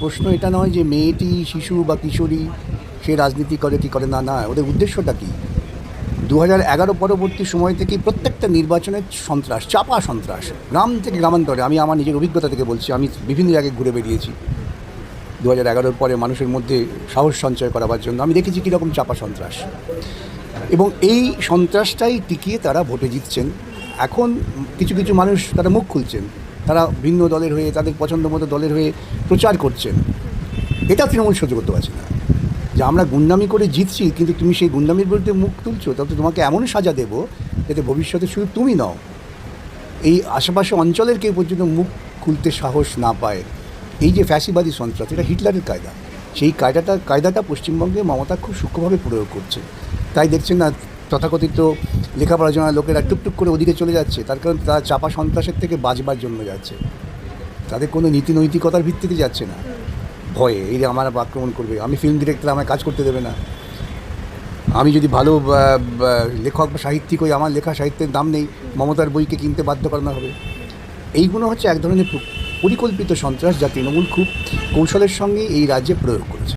প্রশ্ন এটা নয় যে মেয়েটি, শিশু বা কিশোরী সে রাজনীতি করে, কি করে, না না, ওদের উদ্দেশ্যটা কী? দু হাজার এগারো পরবর্তী সময় থেকে প্রত্যেকটা নির্বাচনের সন্ত্রাস, চাপা সন্ত্রাস, গ্রাম থেকে গ্রামান্তরে, আমি আমার নিজের অভিজ্ঞতা থেকে বলছি, আমি বিভিন্ন জায়গায় ঘুরে বেরিয়েছি দু হাজার এগারোর পরে মানুষের মধ্যে সাহস সঞ্চয় করাবার জন্য আমি দেখেছি কীরকম চাপা সন্ত্রাস। এবং এই সন্ত্রাসটাই টিকিয়ে তারা ভোটে জিতছেন। এখন কিছু কিছু মানুষ তারা মুখ খুলছেন। তারা ভিন্ন দলের হয়ে, তাদের পছন্দ মতো দলের হয়ে প্রচার করছেন। এটা তৃণমূল সহ্য করতে পারছে না। যে আমরা গুন্ডামি করে জিতছি, কিন্তু তুমি সেই গুন্ডামির বিরুদ্ধে মুখ তুলছো তবে তোমাকে এমন সাজা দেবো যাতে ভবিষ্যতে শুধু তুমি নও। এই আশেপাশে অঞ্চলের কেউ পর্যন্ত মুখ খুলতে সাহস না পায়। এই যে ফ্যাসিবাদী সন্ত্রাস, এটা হিটলারের কায়দা। সেই কায়দাটা কায়দাটা পশ্চিমবঙ্গে মমতা খুব সূক্ষ্মভাবে প্রয়োগ করছে। তাই দেখছেন না তথাকথিত লেখাপড়া জানা লোকেরা টুকটুক করে ওদিকে চলে যাচ্ছে। তার কারণ তারা চাপা সন্ত্রাসের থেকে বাঁচবার জন্য যাচ্ছে। তাদের কোনো নীতি নৈতিকতার ভিত্তিতে যাচ্ছে না। ভয়ে, এই আমার আক্রমণ করবে, আমি ফিল্ম ডিরেক্টর আমায় কাজ করতে দেবে না। আমি যদি ভালো লেখক বা সাহিত্যিক হই, আমার লেখা সাহিত্যের দাম নেই, মমতার বইকে কিনতে বাধ্য করানো হবে। এইগুলো হচ্ছে এক ধরনের পরিকল্পিত সন্ত্রাস যা তৃণমূল খুব কৌশলের সঙ্গে এই রাজ্যে প্রয়োগ করেছে।